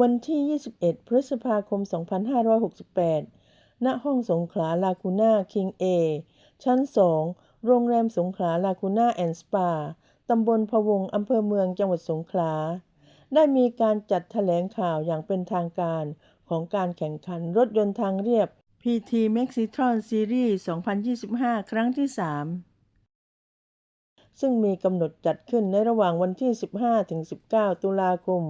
วันที่ 21 พฤษภาคม 2568 ณ ห้องสงขลาลากูน่าคิงเอชั้น 2 โรงแรมสงขลาลากูน่าแอนด์สปา ตำบลพะวง อำเภอเมือง จังหวัดสงขลา ได้มีการจัดแถลงข่าวอย่างเป็นทางการของการแข่งขันรถยนต์ทางเรียบ PT Maxitron Series 2025 ครั้งที่ 3 ซึ่งมีกำหนดจัดขึ้นในระหว่างวันที่ 15-19 ตุลาคม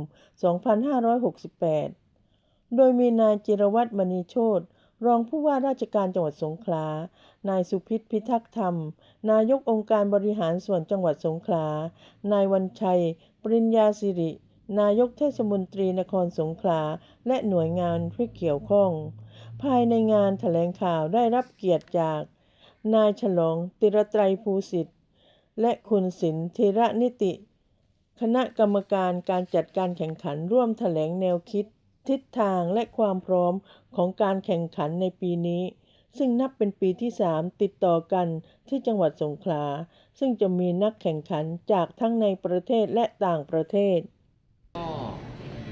2568 โดยมีนายจิรวัตรมณีโชตรองผู้ว่าราชการจังหวัดสงขลา นายสุพิษพิทักษ์ธรรม นายกองค์การบริหารส่วนจังหวัดสงขลา นายวันชัย ปริญญาสิริ นายกเทศมนตรีนครสงขลา และหน่วยงานที่เกี่ยวข้อง ภายในงานแถลงข่าวได้รับเกียรติจาก นายฉลอง ติรไตรภูสิทธิ และคุณสินธีระนิติ คณะกรรมการการจัดการแข่งขันร่วมแถลงแนวคิด ทิศทางและความพร้อมของการแข่งขันในปีนี้ ซึ่งนับเป็นปีที่ 3 ติดต่อกันที่จังหวัดสงขลา ซึ่งจะมีนักแข่งขันจากทั้งในประเทศและต่างประเทศ ก็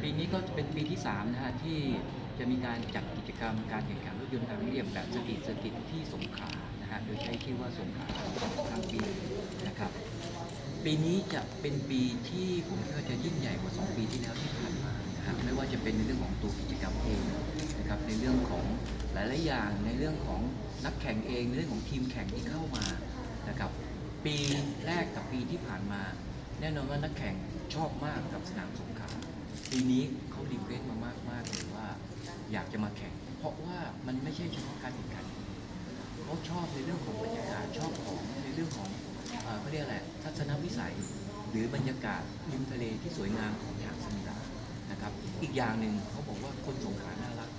ปีนี้ก็เป็นปีที่ 3 นะฮะ ที่จะมีการจัดกิจกรรมการแข่งขันรถยนต์ทางเรียบแบบสตรีทเซอร์กิตที่สงขลานะฮะ โดยใช้ชื่อว่าสงขลาทางปี ครับ ปีนี้จะเป็นปีที่ผมคิดว่าจะยิ่งใหญ่กว่า 2 ปีที่แล้วที่ผ่านมานะฮะไม่ว่าจะเป็นในเรื่องของตัวกิจกรรมเองนะครับในเรื่องของหลายๆอย่างในเรื่องของนักแข่งเองในเรื่องของทีมแข่งที่เข้ามานะครับปีแรกกับปีที่ผ่านมา แน่นอนว่านักแข่งชอบมากกับสนามสงขลาปีนี้เขารีเควสมามากมากเลยว่าอยากจะมาแข่ง เพราะว่ามันไม่ใช่เฉพาะการแข่งขันเขาชอบในเรื่องของบรรยากาศชอบของเอ่อเขาเรียกอะไรทัศนวิสัย หรือบรรยากาศริมทะเลที่สวยงามของหาดสมิลานะครับ อีกอย่างหนึ่งเขาบอกว่าคนสงขลาน่ารัก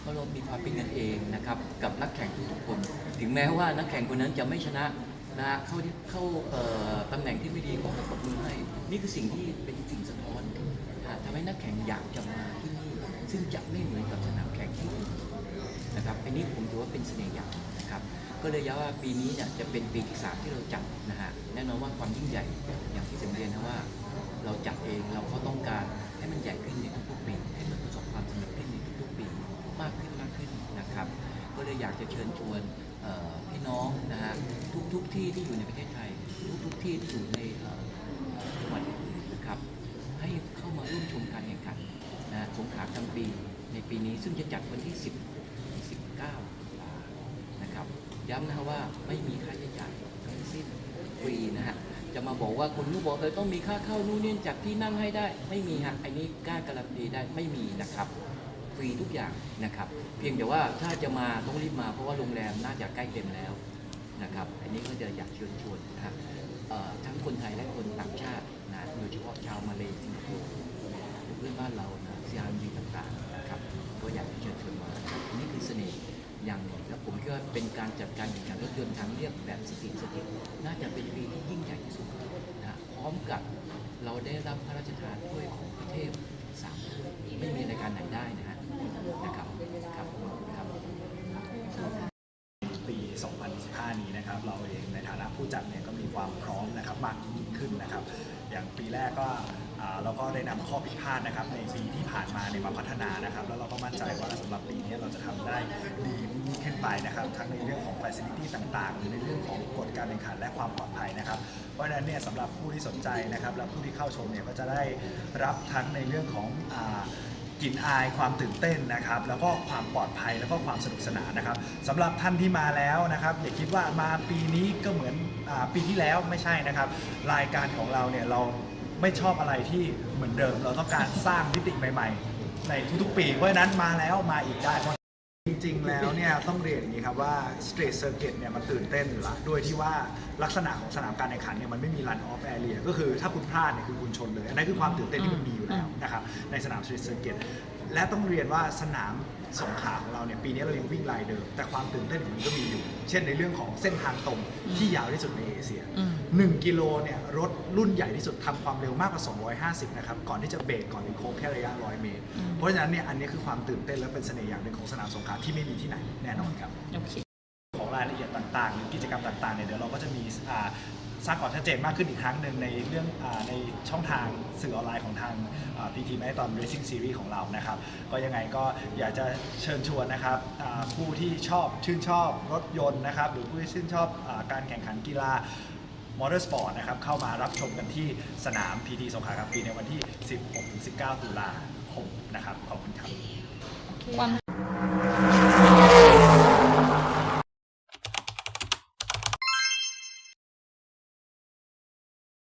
เขาเรามีความเป็นกันเองนะครับ กับนักแข่งทุกๆคน ถึงแม้ว่านักแข่งคนนั้นจะไม่ชนะนะเข้าที่เข้าตำแหน่งที่ไม่ดีก็ให้ปรบมือให้นี่คือสิ่งที่เป็นสิ่งสะท้อนนะทำให้นักแข่งอยากจะมาที่นี่ซึ่งจะไม่เหมือนกับสนามแข่งที่อื่นนะครับอันนี้ผมถือว่าเป็นเสน่ห์อย่างนะครับ ก็เลยย้ำว่าปีนี้เนี่ยจะเป็นปีที่สามที่เราจัดนะฮะแน่นอนว่าความยิ่งใหญ่อย่างที่ผมเรียนนะว่า เราจัดเองเราก็ต้องการให้มันใหญ่ขึ้นในทุกๆปีให้มันประสบความสำเร็จขึ้นในทุกๆปีมากขึ้นมากขึ้นนะครับ ก็เลยอยากจะเชิญชวนพี่น้องนะฮะทุกๆที่ที่อยู่ในประเทศไทย ทุกๆที่ที่อยู่ในจังหวัดอื่นนะครับ ให้เข้ามาร่วมชมการแข่งขันนะสงขลากลางปีในปีนี้ซึ่งจะจัดวันที่ 10 19ตุลานะครับ ย้ำนะฮะว่าไม่มีค่าใช้จ่ายทั้งสิ้นฟรีนะฮะจะมาบอกว่าคุณนุบอกเออต้องมีค่าเข้านู่นนี่จากที่นั่งให้ได้ ไม่มีฮะอันนี้กล้าการันตีได้ไม่มีนะครับฟรีทุกอย่างนะครับ เพียงแต่ว่าถ้าจะมาต้องรีบมาเพราะว่าโรงแรมน่าจะใกล้เต็มแล้วนะครับ อันนี้ก็จะอยากเชิญชวนนะครับทั้งคนไทยและคนต่างชาตินะโดยเฉพาะชาวมาเลเซียสิงคโปร์เพื่อนบ้านเรานะซีอาร์มีต่างๆนะครับก็อยากเชิญชวนมา เป็นการจัดการแข่งขันรถยนต์ทางเรียบแบบสตรีทสตรีทน่าจะเป็นปีที่ยิ่งใหญ่ที่สุดนะพร้อมกับเราได้รับพระราชทานถ้วยของประเทศสามถ้วยไม่มีรายการไหนได้นะฮะนะครับครับครับปี 2025นี้นะครับ เราเองในฐานะผู้จัดเนี่ยก็มีความพร้อมนะครับมากยิ่งขึ้นนะครับ อย่างปีแรกก็อ่าเราก็ได้นำข้อผิดพลาดนะครับในปีที่ผ่านมาเนี่ยมาพัฒนานะครับ แล้วเราก็มั่นใจว่าสำหรับปีนี้เราจะทำได้ดียิ่งขึ้นไปนะครับ ทั้งในเรื่องของ Facility ต่างๆ หรือในเรื่องของกฎการแข่งขันและความปลอดภัยนะครับ เพราะฉะนั้นเนี่ยสำหรับผู้ที่สนใจนะครับและผู้ที่เข้าชมเนี่ยก็จะได้รับทั้งในเรื่องของอ่า กลิ่นอายความตื่นเต้นนะครับ แล้วก็ความปลอดภัยแล้วก็ความสนุกสนานนะครับสำหรับท่านที่มาแล้วนะครับอย่าคิดว่ามาปีนี้ก็เหมือนอปีที่แล้วไม่ใช่นะครับ รายการของเราเนี่ยเราไม่ชอบอะไรที่เหมือนเดิม เราต้องการสร้างมิติใหม่ ๆ ในทุกๆปีเพราะฉะนั้นมาแล้วมาอีกได้ จริงๆ แล้วเนี่ยต้องเรียนอย่างนี้ครับว่าสเตรทเซอร์เกตเนี่ยมันตื่นเต้นอยู่ละด้วยที่ว่าลักษณะของสนามการแข่งขันเนี่ยมันไม่มีรันออฟแอเรียก็คือถ้าคุณพลาดเนี่ยคือคุณชนเลย อันนั้นคือความตื่นเต้นที่มันมีอยู่แล้วนะครับในสนามสเตรทเซอร์เกต และต้องเรียนว่าสนามสงขลาของเราเนี่ยปีนี้เรายังวิ่งลายเดิม แต่ความตื่นเต้นของมันก็มีอยู่ เช่นในเรื่องของเส้นทางตรงที่ยาวที่สุดในเอเชีย 1 กิโลเนี่ยรถรุ่นใหญ่ที่สุดทำความเร็วมากกว่า 250 นะครับ ก่อนที่จะเบรกก่อนถึงโค้งแค่ระยะ 100 เมตร เพราะฉะนั้นเนี่ยอันนี้คือความตื่นเต้นและเป็นเสน่ห์อย่างหนึ่งของสนามสงขลาที่ไม่มีที่ไหนแน่นอนครับโอเคของรายละเอียดต่างๆ หรือกิจกรรมต่างๆเนี่ยเดี๋ยวเราก็จะมีอ่าสส ร้างความชัดเจนมากขึ้นอีกครั้งหนึ่งในเรื่องอาในช่องทางสื่อออนไลน์ของทางพีทีแมตอน Racing Series ของเรานะครับ ก็ยังไงก็อยากจะเชิญชวนนะครับอ่าผู้ที่ชอบชื่นชอบรถยนต์นะครับ หรือผู้ที่ชื่นชอบอาการแข่งขันกีฬามอเตอร์สปอร์ตนะครับ เข้ามารับชมกันที่สนาม PT สงขลาครับปีในวันที่ 16-19 ตุลาคมนะครับ ขอบคุณครับความ